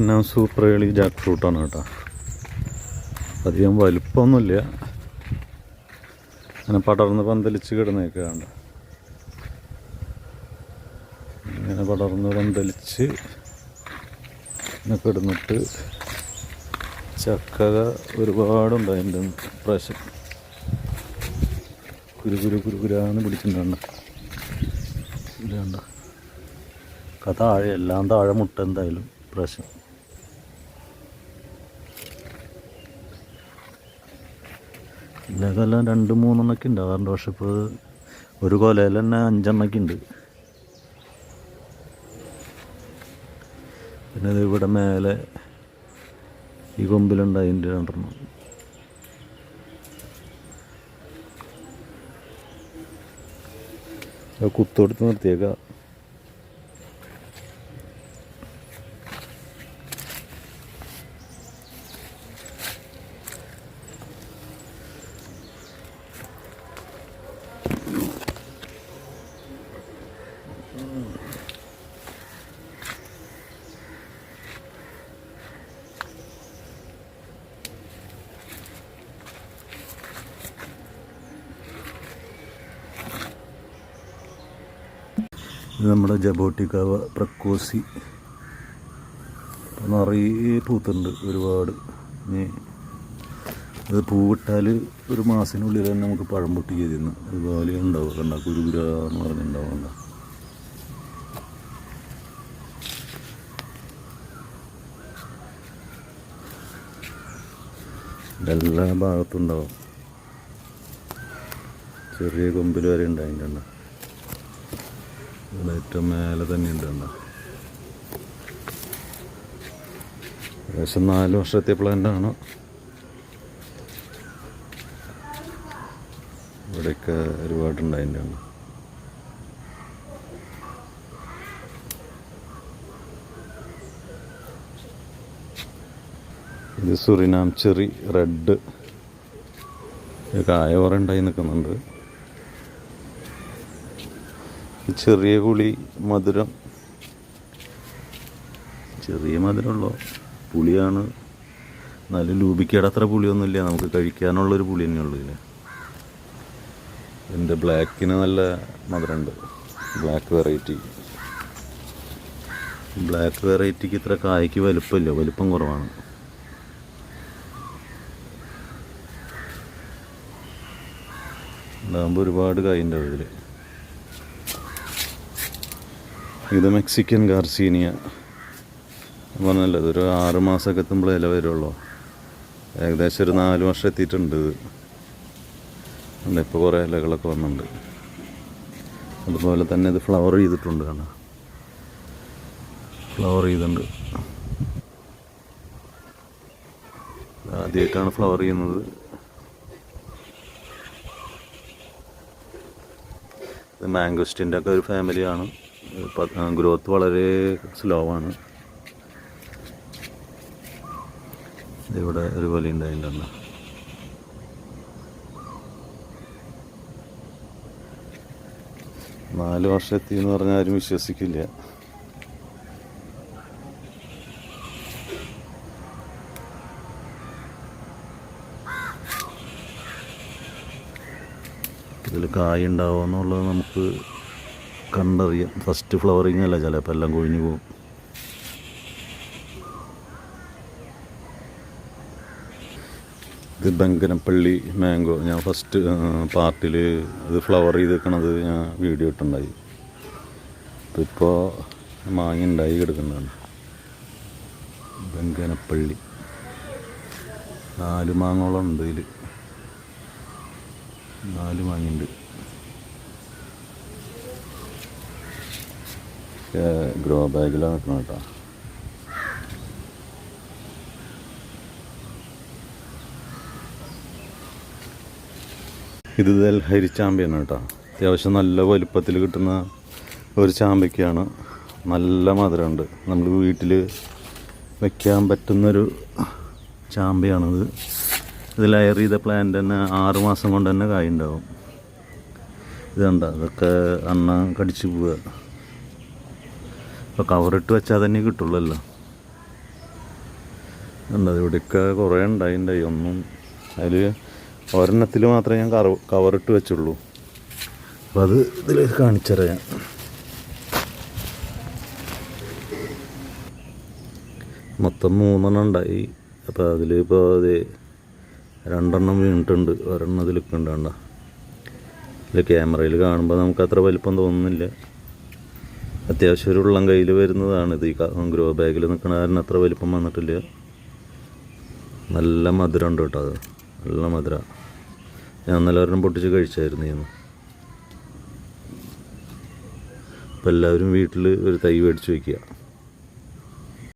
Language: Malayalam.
വിയറ്റ്നാം സൂപ്പർ കളി ജാക്ക് ഫ്രൂട്ടാണ് കേട്ടോ. അധികം വലുപ്പമൊന്നുമില്ല. അങ്ങനെ പടർന്ന് പന്തലിച്ച് കിടന്നേക്കെ കണ്ട. ഇങ്ങനെ പടർന്ന് പന്തലിച്ച് കിടന്നിട്ട് ചക്ക ഒരുപാടുണ്ട് അതിന്റെ പ്രാവശ്യം. കുരു കുരു കുരു കുരാന്ന് പിടിച്ചിട്ടുണ്ട് കഥ താഴെ എല്ലാം താഴെ മുട്ട എന്തായാലും പ്രാവശ്യം. ഇതൊക്കെല്ലാം രണ്ട് മൂന്നെണ്ണൊക്കെ ഉണ്ടാവാറുണ്ട് പക്ഷെ ഇപ്പോൾ ഒരു കൊലയിൽ തന്നെ അഞ്ചെണ്ണൊക്കെ ഉണ്ട്. പിന്നെ ഇവിടെ മേലെ ഈ കൊമ്പിലുണ്ട് അതിന്റെ രണ്ടെണ്ണം. കുത്തൊടുത്ത് നിർത്തിയേക്കാം. നമ്മുടെ ജബോട്ടിക്കാവ പ്രക്കോസി. നിറയെ പൂത്തുണ്ട് ഒരുപാട്. ഇനി അത് പൂവിട്ടാൽ ഒരു മാസത്തിനുള്ളിൽ തന്നെ നമുക്ക് പഴം പൊട്ടി ചെയ്യുന്നു അതുപോലെ ഉണ്ടാവുക. കണ്ട കുരുകുര പറഞ്ഞിട്ടുണ്ടാവുക എല്ലാ ഭാഗത്തും ഉണ്ടാവും. ചെറിയ കൊമ്പിൽ വരെ ഉണ്ട് അതിന്റെ എണ്ണം ഇവിടെ ഏറ്റവും മേലെ തന്നെയുണ്ട് കണ്ടോ. ഏകദേശം നാല് വർഷത്തെ പ്ലാന്റ് ആണ് ഇവിടെയൊക്കെ ഒരുപാടുണ്ട് ഇത് സുറിനാം ചെറി റെഡ്. കായ കുറേ ഉണ്ടായി നിൽക്കുന്നുണ്ട്. ചെറിയ പുളി മധുരം. ചെറിയ മധുരമുള്ളോ? പുളിയാണ്. നല്ല ലൂപിക്കയുടെ അത്ര പുളിയൊന്നുമില്ല. നമുക്ക് കഴിക്കാനുള്ളൊരു പുളി തന്നെയുള്ളൂ ഇല്ലേ എന്റെ ബ്ലാക്കിന് നല്ല മധുരമുണ്ട്. Black variety. ബ്ലാക്ക് വെറൈറ്റിക്ക് ഇത്ര കായ്ക്ക് വലുപ്പമില്ല. വലുപ്പം കുറവാണ്. ഉണ്ടാകുമ്പോൾ ഒരുപാട് കായുണ്ട് ഇതിൽ ഇത് മെക്സിക്കൻ ഗാർസീനിയ. പറഞ്ഞല്ലോ ഇതൊരു ആറ് മാസമൊക്കെ എത്തുമ്പോൾ ഇല വരുള്ളൂ. ഏകദേശം ഒരു നാല് വർഷം എത്തിയിട്ടുണ്ട് ഇത്. ഇപ്പോൾ കുറേ ഇലകളൊക്കെ വന്നിട്ടുണ്ട്. അതുപോലെ തന്നെ ഇത് ഫ്ലവർ ചെയ്തിട്ടുണ്ട് കാണാം. ഫ്ലവർ ചെയ്തിട്ടുണ്ട്. ആദ്യമായിട്ടാണ് ഫ്ലവർ ചെയ്യുന്നത്. മാംഗോസ്റ്റിന്റെ ഒക്കെ ഒരു ഫാമിലിയാണ് ഗ്രോത്ത് വളരെ സ്ലോ ആണ്. ഇവിടെ ഒരു വലിയ ഉണ്ടായിട്ടുണ്ട് നാല് വർഷത്തി എന്ന് പറഞ്ഞാൽ ആരും വിശ്വസിക്കില്ല. ഇതിൽ കായ ഉണ്ടാവുക എന്നുള്ളത് നമുക്ക് കണ്ടറിയാം. ഫസ്റ്റ് ഫ്ലവറിങ് അല്ല ചിലപ്പോൾ എല്ലാം കൊഴിഞ്ഞു പോകും. ഇത് ബങ്കനപ്പള്ളി മാംഗോ. ഞാൻ ഫസ്റ്റ് പാർട്ടിൽ ഇത് ഫ്ലവർ ചെയ്ത് നിൽക്കണത് ഞാൻ വീഡിയോ ഇട്ടുണ്ടായി. ഇപ്പോൾ മാങ്ങ ഉണ്ടായി കിടക്കുന്നതാണ്. ബങ്കനപ്പള്ളി നാല് മാങ്ങോളം ഉണ്ട് ഇതിൽ നാല് മാങ്ങയുണ്ട് ഗ്രോ ബാഗിലാണ് നിൽക്കണം കേട്ടോ. ഇത് ഹരി ചാമ്പ്യൻ കേട്ടോ. അത്യാവശ്യം നല്ല വലുപ്പത്തിൽ കിട്ടുന്ന ഒരു ചാമ്പയ്ക്കാണ്. നല്ല മധുരമുണ്ട്. നമ്മൾ വീട്ടിൽ വയ്ക്കാൻ പറ്റുന്നൊരു ചാമ്പയാണിത്. ഇത് ലയർ ചെയ്ത പ്ലാന്റ് തന്നെ ആറ് മാസം കൊണ്ട് തന്നെ കായ ഉണ്ടാവും ഇതുണ്ട? അതൊക്കെ അണ്ണ കടിച്ചു പോവുക. അപ്പോൾ കവറിട്ട് വെച്ചാൽ തന്നെ കിട്ടുള്ളല്ലോ. ഉണ്ട് ഇവിടെയൊക്കെ കുറേ ഉണ്ടായിണ്ടായി ഒന്നും അതിൽ ഒരെണ്ണത്തിൽ മാത്രമേ ഞാൻ കറ കവറിട്ട് വെച്ചുള്ളൂ. അപ്പോൾ അത് ഇതിൽ കാണിച്ചറിയാം. മൊത്തം മൂന്നെണ്ണം ഉണ്ടായി. അപ്പോൾ അതിലിപ്പോൾ അത് രണ്ടെണ്ണം വീണിട്ടുണ്ട്. ഒരെണ്ണം ഇതിൽ കണ്ട? ഇത് ക്യാമറയിൽ കാണുമ്പോൾ നമുക്ക് അത്ര വലിപ്പം തോന്നുന്നില്ല. അത്യാവശ്യം ഒരു ഉള്ളം കയ്യിൽ വരുന്നതാണ് ഇത്. ഈ ഗ്രോ ബാഗിൽ നിൽക്കണ കാരണം അത്ര വലിപ്പം വന്നിട്ടില്ല. നല്ല മധുരം ഉണ്ട് കേട്ടോ അത്. നല്ല മധുര. ഞാൻ ഇന്നലെ ഒരെണ്ണം പൊട്ടിച്ച് കഴിച്ചായിരുന്നു ഇന്ന്. അപ്പോൾ എല്ലാവരും വീട്ടിൽ ഒരു തൈ മേടിച്ച് വയ്ക്കുക